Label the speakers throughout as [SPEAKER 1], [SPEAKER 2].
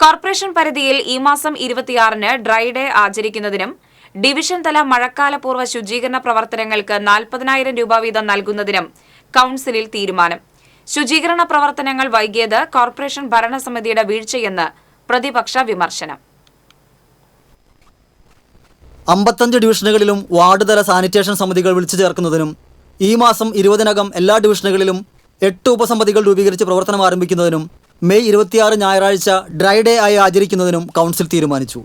[SPEAKER 1] Corporation പരിധിയിൽ ഈ മാസം ഇരുപത്തിയാറിന് ഡ്രൈ ഡേ ആചരിക്കുന്നതിനും ഡിവിഷൻ തല മഴക്കാലപൂർവ ശുചീകരണ പ്രവർത്തനങ്ങൾക്ക് നാൽപ്പതിനായിരം രൂപ വീതം നൽകുന്നതിനും കൌൺസിലിൽ തീരുമാനം. ശുചീകരണ പ്രവർത്തനങ്ങൾ വൈകിയത് കോർപ്പറേഷൻ ഭരണസമിതിയുടെ വീഴ്ചയെന്ന് പ്രതിപക്ഷ വിമർശനം.
[SPEAKER 2] അമ്പത്തഞ്ച് ഡിവിഷനുകളിലും വാർഡ് തല സാനിറ്റേഷൻ സമിതികൾ വിളിച്ചു ചേർക്കുന്നതിനും ഈ മാസം ഇരുപതിനകം എല്ലാ ഡിവിഷനുകളിലും എട്ട് ഉപസമിതികൾ രൂപീകരിച്ച് പ്രവർത്തനം ആരംഭിക്കുന്നതിനും മെയ് ഇരുപത്തിയാറ് ഞായറാഴ്ച ഡ്രൈ ഡേ ആയി ആചരിക്കുന്നതിനും കൗൺസിൽ തീരുമാനിച്ചു.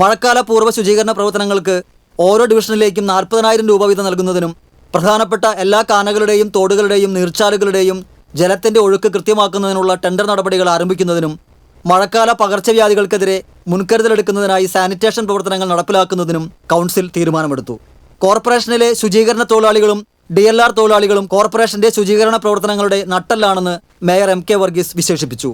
[SPEAKER 2] മഴക്കാല പൂർവ ശുചീകരണ പ്രവർത്തനങ്ങൾക്ക് ഓരോ ഡിവിഷനിലേക്കും നാൽപ്പതിനായിരം രൂപ വീതം നൽകുന്നതിനും പ്രധാനപ്പെട്ട എല്ലാ കാനകളുടെയും തോടുകളുടെയും നീർച്ചാലുകളുടെയും ജലത്തിന്റെ ഒഴുക്ക് കൃത്യമാക്കുന്നതിനുള്ള ടെൻഡർ നടപടികൾ ആരംഭിക്കുന്നതിനും മഴക്കാല പകർച്ചവ്യാധികൾക്കെതിരെ മുൻകരുതലെടുക്കുന്നതിനായി സാനിറ്റേഷൻ പ്രവർത്തനങ്ങൾ നടപ്പിലാക്കുന്നതിനും കൗൺസിൽ തീരുമാനമെടുത്തു. കോർപ്പറേഷനിലെ ശുചീകരണ തൊഴിലാളികളും ഡി എൽ ആർ തൊഴിലാളികളും കോർപ്പറേഷന്റെ ശുചീകരണ പ്രവർത്തനങ്ങളുടെ നട്ടല്ലാണെന്ന് മേയർ എം കെ വർഗീസ് വിശേഷിപ്പിച്ചു.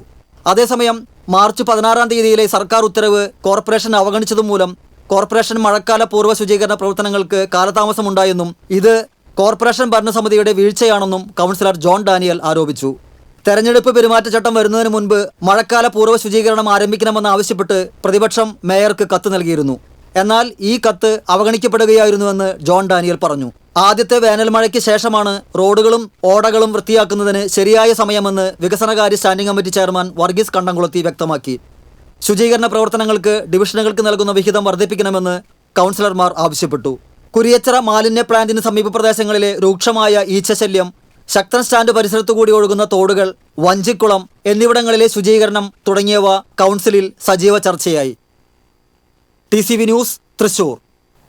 [SPEAKER 2] അതേസമയം മാർച്ച് പതിനാറാം തീയതിയിലെ സർക്കാർ ഉത്തരവ് കോർപ്പറേഷൻ അവഗണിച്ചതുമൂലം കോർപ്പറേഷൻ മഴക്കാല പൂർവ ശുചീകരണ പ്രവർത്തനങ്ങൾക്ക് കാലതാമസമുണ്ടായെന്നും ഇത് കോർപ്പറേഷൻ ഭരണസമിതിയുടെ വീഴ്ചയാണെന്നും കൗൺസിലർ ജോൺ ഡാനിയൽ ആരോപിച്ചു. തെരഞ്ഞെടുപ്പ് പെരുമാറ്റച്ചട്ടം വരുന്നതിന് മുൻപ് മഴക്കാല പൂർവ ശുചീകരണം ആരംഭിക്കണമെന്ന് ആവശ്യപ്പെട്ട് പ്രതിപക്ഷം മേയർക്ക് കത്ത് നൽകിയിരുന്നു. എന്നാൽ ഈ കത്ത് അവഗണിക്കപ്പെടുകയായിരുന്നുവെന്ന് ജോൺ ഡാനിയൽ പറഞ്ഞു. ആദ്യത്തെ വേനൽ മഴയ്ക്ക് ശേഷമാണ് റോഡുകളും ഓടകളും വൃത്തിയാക്കുന്നതിന് ശരിയായ സമയമെന്ന് വികസനകാര്യ സ്റ്റാൻഡിംഗ് കമ്മിറ്റി ചെയർമാൻ വർഗീസ് കണ്ടംകുളത്തി വ്യക്തമാക്കി. ശുചീകരണ പ്രവർത്തനങ്ങൾക്ക് ഡിവിഷനുകൾക്ക് നൽകുന്ന വിഹിതം വർദ്ധിപ്പിക്കണമെന്ന് കൗൺസിലർമാർ ആവശ്യപ്പെട്ടു. കുരിയച്ചറ മാലിന്യ പ്ലാന്റിന് സമീപ പ്രദേശങ്ങളിലെ രൂക്ഷമായ ഈച്ചശല്യം ശക്തൻ സ്റ്റാൻഡ് പരിസരത്തു കൂടി ഒഴുകുന്ന തോടുകൾ വഞ്ചിക്കുളം എന്നിവിടങ്ങളിലെ ശുചീകരണം തുടങ്ങിയവ കൗൺസിലിൽ സജീവ ചർച്ചയായി. T news Thrissur